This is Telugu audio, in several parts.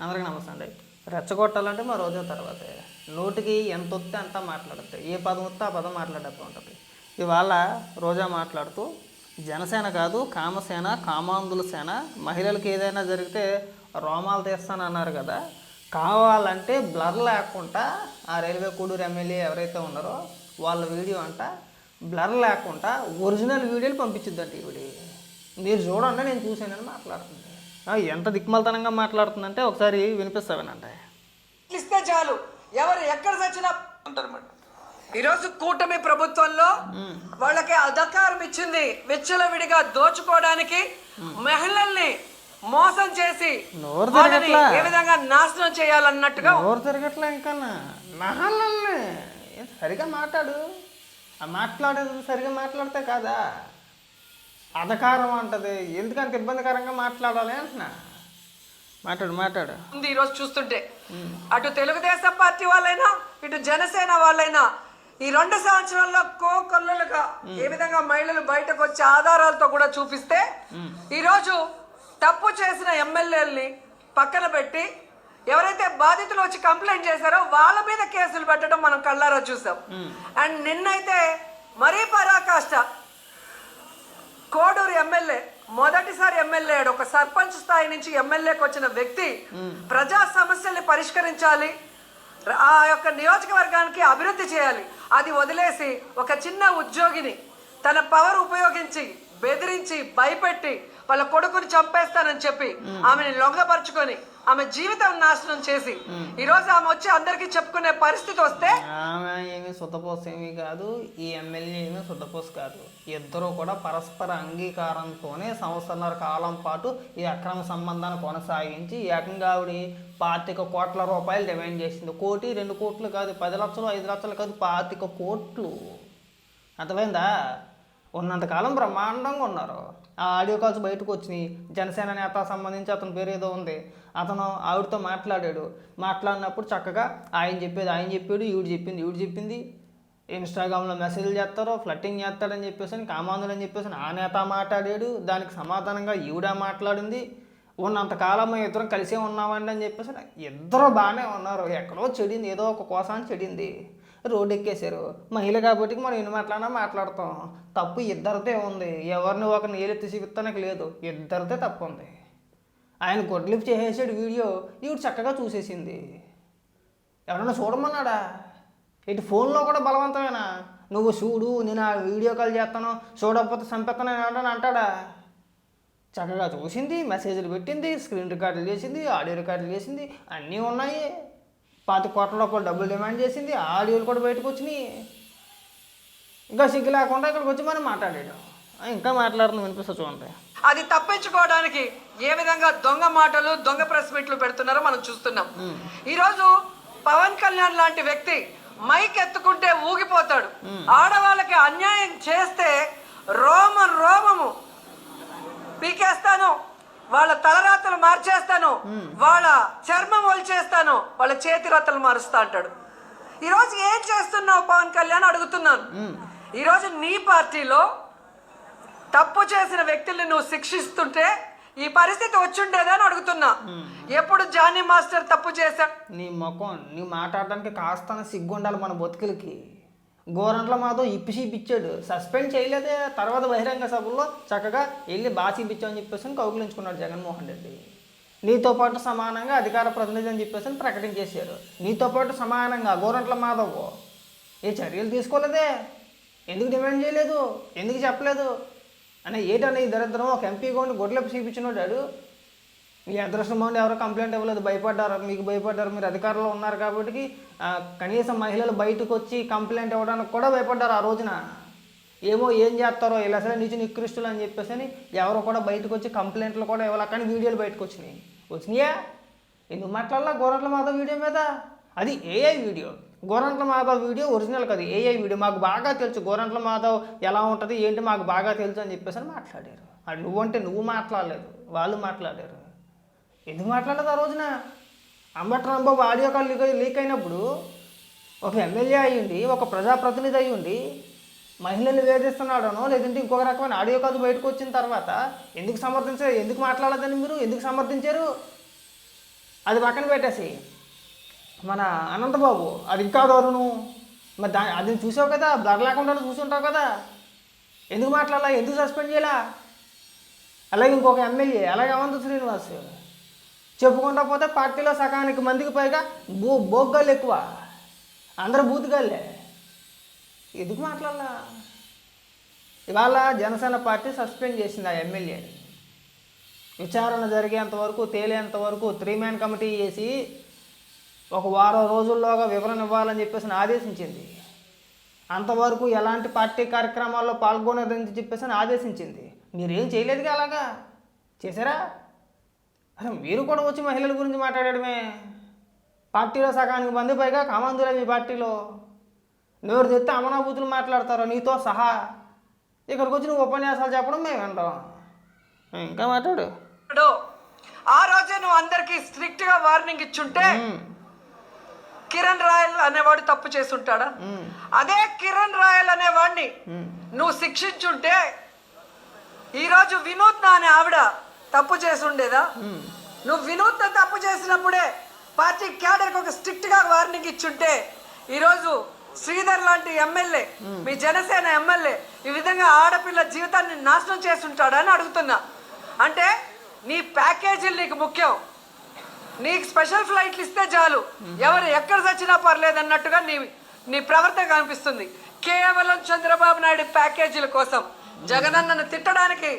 అందరికీ నమస్తే అండి. రెచ్చగొట్టాలంటే మా రోజు తర్వాత. నోటికి ఎంత వస్తే అంత మాట్లాడుతాయి ఏ పదం వస్తే ఆ పదం మాట్లాడేస్తూ ఉంటుంది. ఇవాళ రోజా మాట్లాడుతూ జనసేన కాదు కామసేన కామాంధుల సేన మహిళలకు ఏదైనా జరిగితే రోమాలు తీస్తానన్నారు కదా. కావాలంటే బ్లర్ లేకుండా ఆ రైల్వే కూడూరు ఎమ్మెల్యే ఎవరైతే ఉన్నారో వాళ్ళ వీడియో అంట బ్లర్ లేకుండా ఒరిజినల్ వీడియోలు పంపించిద్దంట ఇవి మీరు చూడండి నేను చూసానని మాట్లాడుతుంది. ఎంత దిక్మలతనంగా మాట్లాడుతుందంటే ఒకసారి వినిపిస్తావేనంటే. ఇస్తే చాలు. ఎవరు ఎక్కడ చచ్చినా అంటారు మేడం. ఈరోజు కూటమి ప్రభుత్వంలో వాళ్ళకి అధికారం ఇచ్చింది విచ్చలవిడిగా దోచుకోవడానికి మహిళల్ని మోసం చేసి వాళ్ళని. ఏ విధంగా నాశనం చేయాలన్నట్టుగా ఎవరు తిరగట్లే ఇంకా నహాలన్నీ సరిగా మాట్లాడు. ఆ మాట్లాడేది సరిగా మాట్లాడితే కాదా? అధకారం అంటది. ఎందుకంత ఇబ్బందికరంగా మాట్లాడాలి అంటున్నా? మాట్లాడు మాట్లాడు. ఉంది ఈరోజు చూస్తుంటే. అటు తెలుగుదేశం పార్టీ వాళ్ళైనా ఇటు జనసేన వాళ్ళైనా ఈ రెండు సంవత్సరాల్లో కోకొల్లలుగా ఏ విధంగా మహిళలు బయటకు వచ్చే ఆధారాలతో కూడా చూపిస్తే ఈరోజు తప్పు చేసిన ఎమ్మెల్యేలని పక్కన పెట్టి ఎవరైతే బాధితులు వచ్చి కంప్లైంట్ చేశారో వాళ్ళ మీద కేసులు పెట్టడం మనం కళ్ళారా చూసాం. అండ్ నిన్నైతే మరీ పరాకాష్ట కోడూరు ఎమ్మెల్యే మొదటిసారి ఎమ్మెల్యే. ఒక సర్పంచ్ స్థాయి నుంచి ఎమ్మెల్యేకి వచ్చిన వ్యక్తి ప్రజా సమస్యల్ని పరిష్కరించాలి ఆ యొక్క నియోజకవర్గానికి అభివృద్ధి చేయాలి అది వదిలేసి ఒక చిన్న ఉద్యోగిని తన పవర్ ఉపయోగించి బెదిరించి భయపెట్టి వాళ్ళ కొడుకుని చంపేస్తానని చెప్పి ఆమెని లొంగపరుచుకొని ఆమె జీవితం నాశనం చేసి ఈ రోజు ఆమె వచ్చి అందరికీ చెప్పుకునే పరిస్థితి వస్తే ఆమె ఏమి సుతపోస్ ఏమీ కాదు ఈ ఎమ్మెల్యే ఏమీ సుతపోస్ కాదు. ఇద్దరు కూడా పరస్పర అంగీకారంతోనే సంవత్సరాల కాలం పాటు ఈ అక్రమ సంబంధాన్ని కొనసాగించి ఏకంగా ఆవిడ పాతిక కోట్ల రూపాయలు డిమాండ్ చేసింది. కోటి రెండు కోట్లు కాదు పది లక్షలు ఐదు లక్షలు కాదు పాతిక కోట్లు. అర్థమైందా? ఉన్నంతకాలం బ్రహ్మాండంగా ఉన్నారు. ఆ ఆడియో కాల్స్ బయటకు వచ్చినాయి. జనసేన నేత సంబంధించి అతని పేరు ఏదో ఉంది. అతను ఆవిడతో మాట్లాడాడు. మాట్లాడినప్పుడు చక్కగా ఆయన చెప్పేది ఆయన చెప్పాడు ఈవిడ చెప్పింది ఈవిడ చెప్పింది. ఇన్స్టాగ్రామ్లో మెసేజ్లు చేస్తారు ఫ్లట్టింగ్ చేస్తాడని చెప్పేసి అని కామాంధులు అని చెప్పేసి ఆ నేత మాట్లాడాడు. దానికి సమాధానంగా ఈవిడ మాట్లాడింది. ఉన్నంతకాలం మేము ఇద్దరం కలిసే ఉన్నామండి అని చెప్పేసి ఇద్దరు బాగానే ఉన్నారు. ఎక్కడో చెడింది ఏదో ఒక కోసాన్ని చెడింది. రోడ్డు ఎక్కేశారు. మహిళ కాబట్టి మనం ఎన్ని మాట్లాడినా మాట్లాడతాం. తప్పు ఇద్దరిదే ఉంది. ఎవరిని ఒకరిని ఏలెత్తి చూపిస్తానికి లేదు. ఇద్దరిదే తప్పు ఉంది. ఆయన గొడ్లిఫ్ చేసేసాడు వీడియో. ఈవిడ చక్కగా చూసేసింది. ఎవరన్నా చూడమన్నాడా? ఇటు ఫోన్లో కూడా బలవంతమేనా? నువ్వు చూడు నేను ఆ వీడియో కాల్ చేస్తాను. చూడకపోతే చంపేస్తాను అని అంటాడా? చక్కగా చూసింది మెసేజ్లు పెట్టింది స్క్రీన్ రికార్డులు చేసింది ఆడియో రికార్డులు చేసింది అన్నీ ఉన్నాయి. పాతి కోట్ల రూపాయలు డబ్బులు డిమాండ్ చేసింది ఆడియోలు కూడా బయటకు వచ్చినాయి. ఇంకా సిగ్గు లేకుండా ఇక్కడికి వచ్చి మనం మాట్లాడాడు ఇంకా మాట్లాడుతుంది వినిపిస్తా చూడండి. అది తప్పించుకోవడానికి ఏ విధంగా దొంగ మాటలు దొంగ ప్రెస్ మీట్లు పెడుతున్నారో మనం చూస్తున్నాం. ఈరోజు పవన్ కళ్యాణ్ లాంటి వ్యక్తి మైక్ ఎత్తుకుంటే ఊగిపోతాడు. ఆడవాళ్ళకి అన్యాయం చేస్తే రోమం రోమము. పీకేస్తాను వాళ్ళ తలరాతలు మార్చేస్తాను వాళ్ళ చర్మం ఒలిచేస్తాను వాళ్ళ చేతిరాతలు మారుస్తా అంటాడు. ఈరోజు ఏం చేస్తున్నావు పవన్ కళ్యాణ్? అడుగుతున్నాను. ఈరోజు నీ పార్టీలో తప్పు చేసిన వ్యక్తుల్ని నువ్వు శిక్షిస్తుంటే ఈ పరిస్థితి వచ్చిండేదా అని అడుగుతున్నా. ఎప్పుడు జానీ మాస్టర్ తప్పు చేశాడు నీ ముఖం నీ మాట్లాడడానికి కాస్త సిగ్గు ఉండాలి మన బతుకులకి. గోరంట్ల మాతో ఇప్పి చూపించాడు సస్పెండ్ చేయలేదే తర్వాత బహిరంగ సభల్లో చక్కగా వెళ్ళి బాగా చూపించామని చెప్పేసి కౌగులించుకున్నాడు జగన్మోహన్ రెడ్డి. నీతో పాటు సమానంగా అధికార ప్రతినిధి అని చెప్పేసి ప్రకటించేశారు నీతో పాటు సమానంగా గోరంట్ల మాధవ్. ఏ చర్యలు తీసుకోలేదే? ఎందుకు డిమాండ్ చేయలేదు? ఎందుకు చెప్పలేదు? అన్న ఏటనే దరిద్రం ఒక ఎంపీ కొన్ని గొడ్లపు చూపించినోడాడు మీ అదృష్టం బాగుండి ఎవరో కంప్లైంట్ ఇవ్వలేదు భయపడ్డారు. మీకు భయపడ్డారు మీరు అధికారంలో ఉన్నారు కాబట్టి కనీసం మహిళలు బయటకు వచ్చి కంప్లైంట్ ఇవ్వడానికి కూడా భయపడ్డారు ఆ రోజున. ఏమో ఏం చేస్తారో ఇలా సరే నిజ నికృష్టులు అని చెప్పేసి అని ఎవరో కూడా బయటకు వచ్చి కంప్లైంట్లు కూడా ఇవ్వాలి. కానీ వీడియోలు బయటకు వచ్చినాయి. వచ్చినాయా? ఎందుకు మాట్లాడాలా గోరట్ల మాధవ్ వీడియో మీద? అది AI video. Gorantla Madhav video original కదా ఏఐ వీడియో. మాకు బాగా తెలుసు గోరంట్ల మాధవ్ ఎలా ఉంటుంది ఏంటి మాకు బాగా తెలుసు అని చెప్పేసి అని మాట్లాడారు. అది నువ్వంటే నువ్వు మాట్లాడలేదు వాళ్ళు మాట్లాడారు. ఎందుకు మాట్లాడలేదు ఆ రోజున? Ambati Rambabu audio call leak leak అయినప్పుడు ఒక ఎమ్మెల్యే అయ్యుండి ఒక ప్రజాప్రతినిధి అయ్యుండి మహిళలు వేధిస్తున్నాడనో లేదంటే ఇంకొక రకమైన ఆడియో కాల్ బయటకు వచ్చిన తర్వాత ఎందుకు సమర్థించారు ఎందుకు మాట్లాడదని మీరు ఎందుకు సమర్థించారు? అది పక్కన పెట్టేసి మన అనంతబాబు అది ఇంకా దారుణం మరి దా అది చూసావు కదా బ్లర్ లేకుండా చూసుంటావు కదా. ఎందుకు మాట్లాడాలా? ఎందుకు సస్పెండ్ చేయాలా? అలాగే ఇంకొక ఎమ్మెల్యే అలాగే అవంత శ్రీనివాస్. చెప్పుకుంటా పోతే పార్టీలో సగానికి మందికి పైగా బో బోగ్గాళ్ళు ఎక్కువ. అందరూ బూతుగాళ్ళే. ఎందుకు మాట్లాడాలా? ఇవాళ జనసేన పార్టీ సస్పెండ్ చేసింది ఆ ఎమ్మెల్యేని విచారణ జరిగేంత వరకు తేలేంత వరకు త్రీ మ్యాన్ కమిటీ చేసి ఒక వారం రోజుల్లోగా వివరణ ఇవ్వాలని చెప్పేసి ఆదేశించింది. అంతవరకు ఎలాంటి పార్టీ కార్యక్రమాల్లో పాల్గొనదని చెప్పేసి ఆదేశించింది. మీరేం చేయలేదుగా అలాగా? చేశారా? అసలు మీరు కూడా వచ్చి మహిళల గురించి మాట్లాడడమే. పార్టీలో సగానికి మంది పైగా కామందులే మీ పార్టీలో. నోరు తెస్తే అమనాభూతులు మాట్లాడతారు నీతో సహా. ఇక్కడికి వచ్చి నువ్వు ఉపన్యాసాలు చెప్పడం మేము వింటాం ఇంకా మాట్లాడు. ఆ రోజే నువ్వు అందరికి స్ట్రిక్ట్గా వార్నింగ్ ఇచ్చుంటే కిరణ్ రాయల్ అనేవాడు తప్పు చేసుంటాడా ఉమ్, అదే కిరణ్ రాయల్ అనేవాడిని. నువ్వు శిక్షించుంటే ఈరోజు వినూత్న అనే ఆవిడ తప్పు చేసి ఉండేదా నువ్వు వినూత్న తప్పు చేసినప్పుడే పార్టీ క్యాడర్కి ఒక స్ట్రిక్ట్గా వార్నింగ్ ఇచ్చుంటే ఈరోజు శ్రీధర్ లాంటి ఎమ్మెల్యే మీ జనసేన ఎమ్మెల్యే ఈ విధంగా ఆడపిల్ల జీవితాన్ని నాశనం చేస్తుంటాడా అని అడుగుతున్నా. అంటే నీ ప్యాకేజీలు నీకు ముఖ్యం. నీకు స్పెషల్ ఫ్లైట్లు ఇస్తే చాలు. ఎవరు ఎక్కడ చచ్చినా పర్లేదు అన్నట్టుగా నీ నీ ప్రవర్తన కనిపిస్తుంది. కేవలం చంద్రబాబు నాయుడు ప్యాకేజీల కోసం. జగనన్నను తిట్టడానికి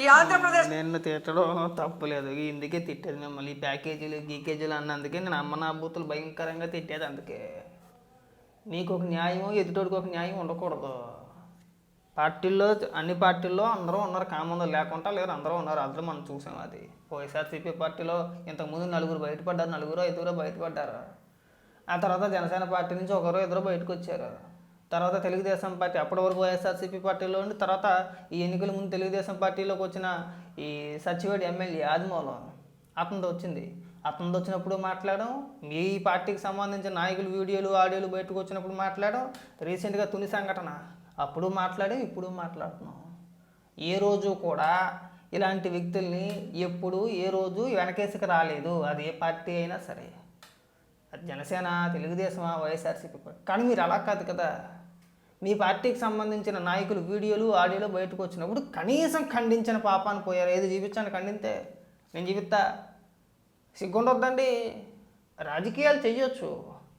ఈ ఆంధ్రప్రదేశ్ నిన్ను తిట్టడం తప్పులేదు ఇందుకే తిట్టేది మిమ్మల్ని. ఈ ప్యాకేజీలు గీకేజీలు అన్నందుకే నేను అమ్మ నా బూతులు భయంకరంగా తిట్టేది అందుకే. నీకు ఒక న్యాయం ఎదుటోడికి ఒక న్యాయం ఉండకూడదు. పార్టీల్లో అన్ని పార్టీల్లో అందరూ ఉన్నారు కామంలో లేకుండా లేరు అందరూ ఉన్నారు. అందరూ మనం చూసాం అది. వైఎస్ఆర్సీపీ పార్టీలో ఇంతకుముందు నలుగురు బయటపడ్డారు నలుగురు ఐదుగురు బయటపడ్డారు. ఆ తర్వాత జనసేన పార్టీ నుంచి ఒకరు ఇద్దరు బయటకు వచ్చారు తర్వాత తెలుగుదేశం పార్టీ అప్పటి వరకు వైఎస్ఆర్సీపీ పార్టీలో ఉండి తర్వాత ఈ ఎన్నికల ముందు తెలుగుదేశం పార్టీలోకి వచ్చిన ఈ సచివేడి ఎమ్మెల్యే ఆదిమూలం అతనితో వచ్చింది. అతనితో వచ్చినప్పుడు మాట్లాడడం మీ పార్టీకి సంబంధించిన నాయకులు వీడియోలు ఆడియోలు బయటకు వచ్చినప్పుడు మాట్లాడడం రీసెంట్గా తుని సంఘటన. అప్పుడు మాట్లాడి ఇప్పుడు మాట్లాడుతున్నాం. ఏ రోజు కూడా ఇలాంటి వ్యక్తుల్ని ఎప్పుడు ఏ రోజు వెనకేసుకు రాలేదు. అది ఏ పార్టీ అయినా సరే. అది జనసేన తెలుగుదేశమా వైఎస్ఆర్సీపీ కానీ మీరు అలా కాదు కదా. మీ పార్టీకి సంబంధించిన నాయకులు వీడియోలు ఆడియోలు బయటకు వచ్చినప్పుడు కనీసం ఖండించిన పాపాన్ని పోయారు. ఏది చూపించాను ఖండితే? నేను చూపిస్తా సిగ్గుండొద్దండి. రాజకీయాలు చేయొచ్చు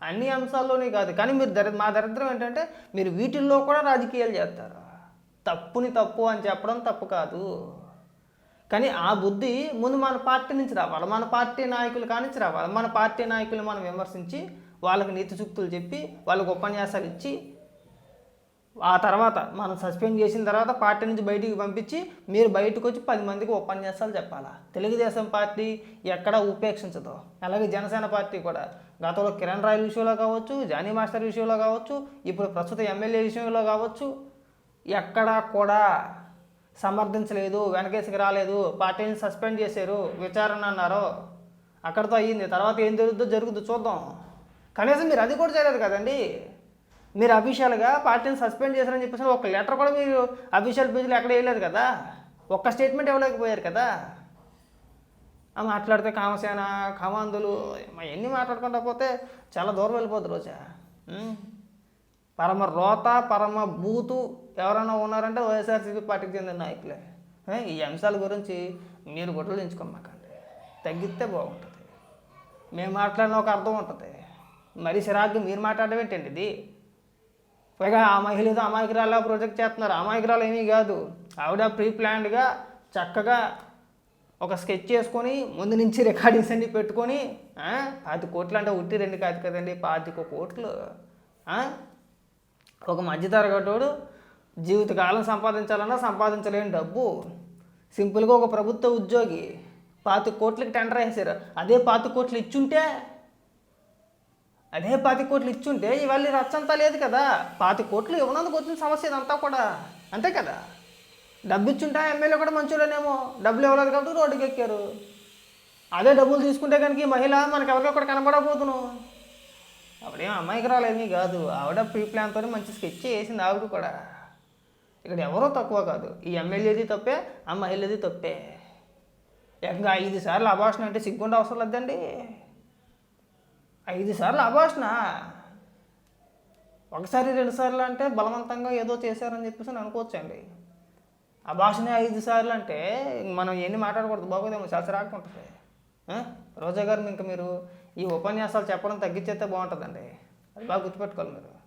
అన్ని అంశాల్లోనే కాదు. కానీ మీరు దరి మా దరిద్రం ఏంటంటే మీరు వీటిల్లో కూడా రాజకీయాలు చేస్తారు. తప్పుని తప్పు అని చెప్పడం తప్పు కాదు. కానీ ఆ బుద్ధి ముందు మన పార్టీ నుంచి రావాలి. మన పార్టీ నాయకులు కానించి రావాలి. మన పార్టీ నాయకులు మనం విమర్శించి వాళ్ళకి నీతి సూక్తులు చెప్పి వాళ్ళకి ఉపన్యాసాలు ఇచ్చి ఆ తర్వాత మనం సస్పెండ్ చేసిన తర్వాత పార్టీ నుంచి బయటికి పంపించి మీరు బయటకు వచ్చి పది మందికి ఉపన్యాసాలు చెప్పాలా? తెలుగుదేశం పార్టీ ఎక్కడ ఉపేక్షించదు. అలాగే జనసేన పార్టీ కూడా. గతంలో కిరణ్ రాయల్ విషయంలో కావచ్చు జానీ మాస్టర్ విషయంలో కావచ్చు ఇప్పుడు ప్రస్తుత ఎమ్మెల్యే విషయంలో కావచ్చు ఎక్కడా కూడా సమర్థించలేదు వెనకేసుకు రాలేదు పార్టీని సస్పెండ్ చేశారు విచారణ అన్నారు అక్కడితో అయ్యింది తర్వాత ఏం జరుగుతుందో జరుగుతుందో చూద్దాం. కనీసం మీరు అది కూడా చేయలేదు కదండి. మీరు అఫీషియల్గా పార్టీని సస్పెండ్ చేశారని చెప్పేసి ఒక లెటర్ కూడా మీరు అఫీషియల్ పేజీలో ఎక్కడ వేయలేదు కదా. ఒక్క స్టేట్మెంట్ ఇవ్వలేకపోయారు కదా. మాట్లాడితే కామసేన కామాంధులు అవన్నీ మాట్లాడకుండా పోతే చాలా దూరం వెళ్ళిపోద్ది రోజా. పరమ రోత పరమ బూతు ఎవరైనా ఉన్నారంటే వైఎస్ఆర్సీపీ పార్టీకి చెందిన నాయకులే. ఈ అంశాల గురించి మీరు గుడ్డలు ఎంచుకోమాకండి తగ్గిస్తే బాగుంటుంది. మేము మాట్లాడిన ఒక అర్థం ఉంటుంది. మరి సిరాగ్గా మీరు మాట్లాడడం ఏంటండి ఇది? పైగా ఆ మహిళతో ఏదో అమాయకురాలా ప్రొజెక్ట్ చేస్తున్నారు. అమాయకురాలు ఏమీ కాదు. ఆవిడ ప్రీ ప్లాన్డ్గా చక్కగా ఒక స్కెచ్ చేసుకొని ముందు నుంచి రికార్డింగ్స్ అన్ని పెట్టుకొని పాతి కోట్లు అంటే ఉట్టి రెండు కాదు కదండి పాతిక కోట్లు. ఒక మధ్యతరగతోడు జీవితకాలం సంపాదించాలన్నా సంపాదించలేని డబ్బు. సింపుల్గా ఒక ప్రభుత్వ ఉద్యోగి పాతి కోట్లకి టెండర్ వేసారు. అదే పాతి కోట్లు ఇచ్చుంటే అదే పాతి కోట్లు ఇచ్చుంటే ఇవాళ రచ్చంతా లేదు కదా. పాతి కోట్లు ఇవ్వనందుకు వచ్చిన సమస్య ఇదంతా కూడా. అంతే కదా? డబ్బు ఇచ్చుంటే ఆ ఎమ్మెల్యే కూడా మంచోళ్ళనేమో డబ్బులు ఇవ్వలేదు కాబట్టి రోడ్డుకి ఎక్కారు. అదే డబ్బులు తీసుకుంటే కనుక ఈ మహిళ మనకు ఎవరికి ఒకటి కనబడబోతున్నాం ఆవిడేం అమాయకురాలేమీ కాదు. ఆవిడ ప్రీ ప్లాన్తో మంచి స్కెచ్ వేసింది ఆవిడ కూడా. ఇక్కడ ఎవరో తక్కువ కాదు. ఈ ఎమ్మెల్యేది తప్పే ఆ మహిళది తప్పే. ఇంకా ఐదు సార్లు అభాషణ అంటే సిగ్గుండ అవసరం లేదండి. ఐదు సార్లు అభాషణ. ఒకసారి రెండు సార్లు అంటే బలవంతంగా ఏదో చేశారని చెప్పేసి అనుకోవచ్చండి. ఆ భాషనే ఐదు సార్లు అంటే మనం ఎన్ని మాట్లాడకూడదు బాగోదేమో శాస్త్రానికి ఉంటుంది. రోజా గారు ఇంకా మీరు ఈ ఉపన్యాసాలు చెప్పడం తగ్గించేస్తే బాగుంటుందండి. అది బాగా గుర్తుపెట్టుకోవాలి మీరు.